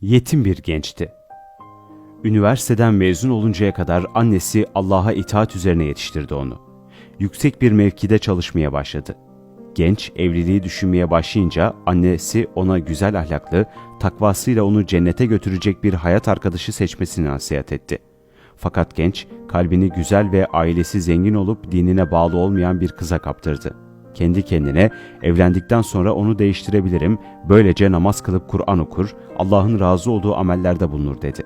Yetim bir gençti. Üniversiteden mezun oluncaya kadar annesi Allah'a itaat üzerine yetiştirdi onu. Yüksek bir mevkide çalışmaya başladı. Genç evliliği düşünmeye başlayınca annesi ona güzel ahlaklı, takvasıyla onu cennete götürecek bir hayat arkadaşı seçmesini nasihat etti. Fakat genç kalbini güzel ve ailesi zengin olup dinine bağlı olmayan bir kıza kaptırdı. Kendi kendine evlendikten sonra onu değiştirebilirim, böylece namaz kılıp Kur'an okur, Allah'ın razı olduğu amellerde bulunur dedi.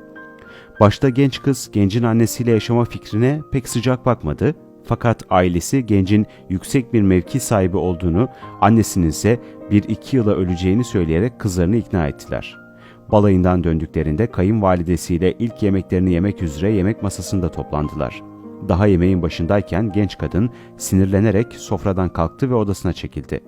Başta genç kız gencin annesiyle yaşama fikrine pek sıcak bakmadı fakat ailesi gencin yüksek bir mevki sahibi olduğunu, annesinin ise bir iki yıla öleceğini söyleyerek kızlarını ikna ettiler. Balayından döndüklerinde kayınvalidesiyle ilk yemeklerini yemek üzere yemek masasında toplandılar. Daha yemeğin başındayken genç kadın sinirlenerek sofradan kalktı ve odasına çekildi.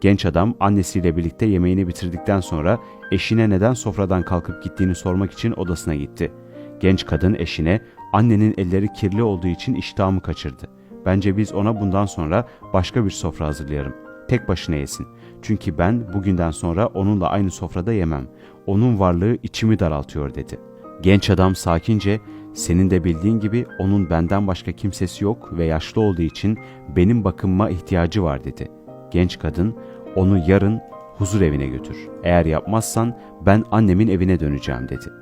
Genç adam annesiyle birlikte yemeğini bitirdikten sonra eşine neden sofradan kalkıp gittiğini sormak için odasına gitti. Genç kadın eşine annenin elleri kirli olduğu için iştahımı kaçırdı. Bence biz ona bundan sonra başka bir sofra hazırlayalım. Tek başına yesin. Çünkü ben bugünden sonra onunla aynı sofrada yemem. Onun varlığı içimi daraltıyor dedi. Genç adam sakince senin de bildiğin gibi onun benden başka kimsesi yok ve yaşlı olduğu için benim bakımıma ihtiyacı var dedi. Genç kadın onu yarın huzur evine götür. Eğer yapmazsan ben annemin evine döneceğim dedi.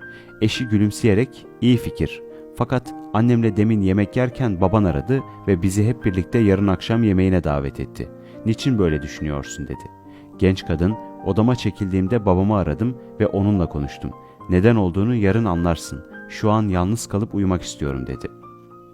Eşi gülümseyerek iyi fikir fakat annemle demin yemek yerken baban aradı ve bizi hep birlikte yarın akşam yemeğine davet etti. Niçin böyle düşünüyorsun dedi. Genç kadın odama çekildiğimde babamı aradım ve onunla konuştum. Neden olduğunu yarın anlarsın. Şu an yalnız kalıp uyumak istiyorum dedi.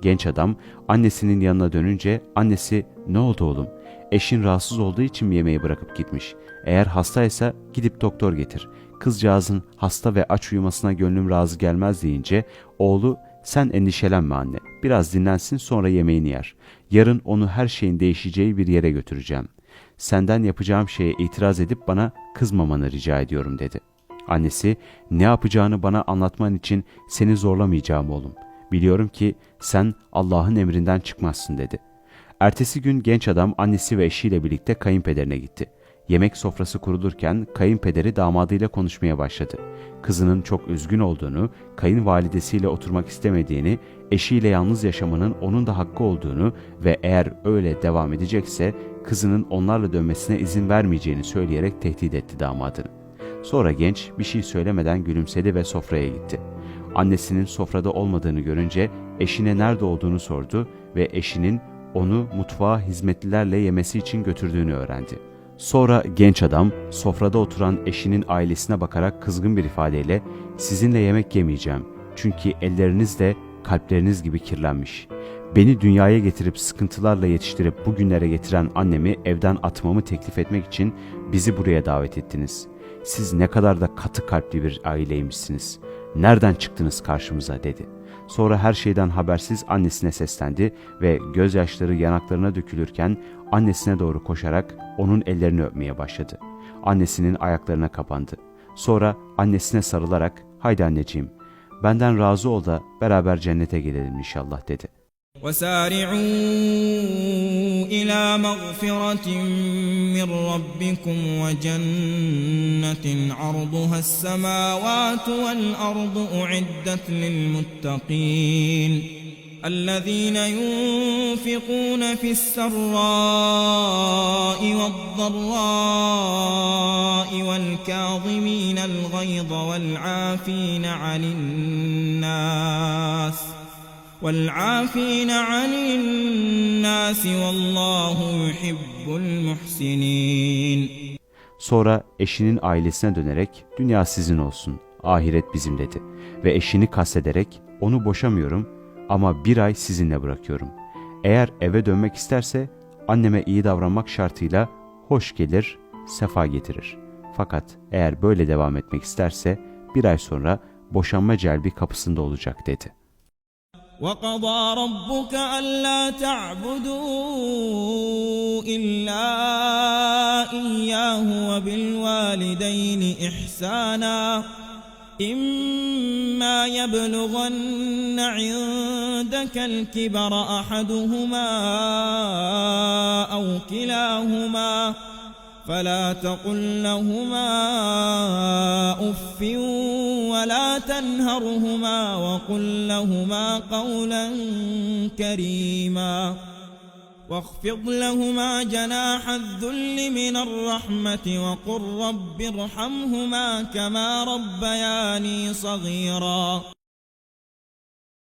Genç adam annesinin yanına dönünce annesi ne oldu oğlum? Eşin rahatsız olduğu için mi yemeği bırakıp gitmiş? Eğer hastaysa gidip doktor getir. Kızcağızın hasta ve aç uyumasına gönlüm razı gelmez deyince oğlu sen endişelenme anne. Biraz dinlensin sonra yemeğini yer. Yarın onu her şeyin değişeceği bir yere götüreceğim. Senden yapacağım şeye itiraz edip bana kızmamanı rica ediyorum dedi. Annesi ne yapacağını bana anlatman için seni zorlamayacağım oğlum. Biliyorum ki sen Allah'ın emrinden çıkmazsın dedi. Ertesi gün genç adam annesi ve eşiyle birlikte kayınpederine gitti. Yemek sofrası kurulurken kayınpederi damadıyla konuşmaya başladı. Kızının çok üzgün olduğunu, kayınvalidesiyle oturmak istemediğini, eşiyle yalnız yaşamanın onun da hakkı olduğunu ve eğer öyle devam edecekse kızının onlarla dönmesine izin vermeyeceğini söyleyerek tehdit etti damadını. Sonra genç bir şey söylemeden gülümsedi ve sofraya gitti. Annesinin sofrada olmadığını görünce eşine nerede olduğunu sordu ve eşinin onu mutfağa hizmetlilerle yemesi için götürdüğünü öğrendi. Sonra genç adam sofrada oturan eşinin ailesine bakarak kızgın bir ifadeyle sizinle yemek yemeyeceğim çünkü elleriniz de kalpleriniz gibi kirlenmiş. Beni dünyaya getirip sıkıntılarla yetiştirip bugünlere getiren annemi evden atmamı teklif etmek için bizi buraya davet ettiniz. Siz ne kadar da katı kalpli bir aileymişsiniz. Nereden çıktınız karşımıza dedi. Sonra her şeyden habersiz annesine seslendi ve gözyaşları yanaklarına dökülürken annesine doğru koşarak onun ellerini öpmeye başladı. Annesinin ayaklarına kapandı. Sonra annesine sarılarak haydi anneciğim benden razı ol da beraber cennete gidelim inşallah dedi. وسارعوا إلى مغفرة من ربكم وجنة عرضها السماوات والأرض أعدت للمتقين الذين ينفقون في السراء والضراء والكاظمين الغيظ والعافين عن الناس والعافين عن الناس والله يحب المحسنين Sonra eşinin ailesine dönerek dünya sizin olsun, ahiret bizim dedi. Ve eşini kastederek onu boşamıyorum ama bir ay sizinle bırakıyorum. Eğer eve dönmek isterse anneme iyi davranmak şartıyla hoş gelir, sefa getirir. Fakat eğer böyle devam etmek isterse bir ay sonra boşanma celbi kapısında olacak dedi. وقضى ربك ألا تعبدوا إلا إياه وبالوالدين إحسانا إما يبلغن عندك الكبر أحدهما أو كلاهما فلا تقل لهما أف فلا تنهرهما وقل لهما قولا كريما واخفض لهما جناح الذل من الرحمة وقل رب ارحمهما كما ربياني صغيرا